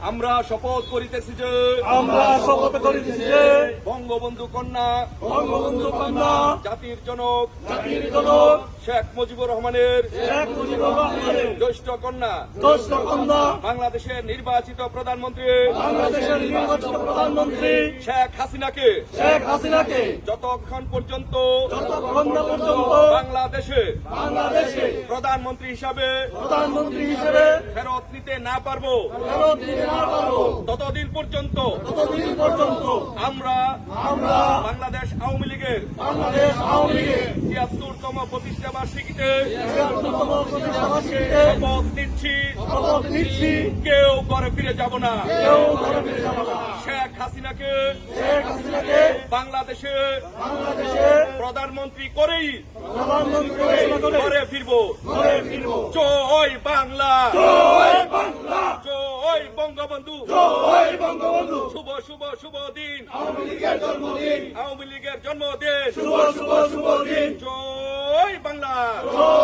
আমরা শপথ করিতেছি যে আমরা শপথ করিতেছি যে বঙ্গবন্ধু কন্যা বঙ্গবন্ধু কন্যা জাতির জনক জাতির জনক শেখ মুজিবুর রহমানের শেখ মুজিবুর রহমানের জ্যেষ্ঠ কন্যা। জ্যেষ্ঠ কন্যা। বাংলাদেশের নির্বাচিত প্রধানমন্ত্রী। বাংলাদেশের নির্বাচিত প্রধানমন্ত্রী। শেখ হাসিনাকে। শেখ হাসিনাকে। যতক্ষণ পর্যন্ত যতক্ষণ পর্যন্ত বাংলাদেশে বাংলাদেশে প্রধানমন্ত্রী হিসাবে প্রধানমন্ত্রী হিসেবে ফেরত নিতে না পারব ফেরত দিতে না পারব ততদিন পর্যন্ত ততদিন পর্যন্ত আমরা আমরা বাংলাদেশ আওয়ামী লীগের বাংলাদেশ আওয়ামী লীগের ছিয়াত্তরতম প্রতিষ্ঠা বার্ষিকীতে ছিয়াত্তরতম শপথ নিচ্ছি শপথ নিচ্ছি কেউ ঘরে ফিরে যাব না। কেউ ঘরে ফিরে যাব না। শেখ হাসিনাকে শেখ হাসিনাকে বাংলাদেশে বাংলাদেশে প্রধানমন্ত্রী করেই প্রধানমন্ত্রী ঘরে ফিরবো। ঘরে ফিরবো। জয় বাংলা। জয় বাংলা। জয় বঙ্গবন্ধু। জয় বঙ্গবন্ধু। শুভ শুভ শুভ দিন। আওয়ামী লীগের জন্মদিন। আওয়ামী লীগের জন্মদিন। শুভ শুভ শুভ দিন। জয় বাংলা। জয়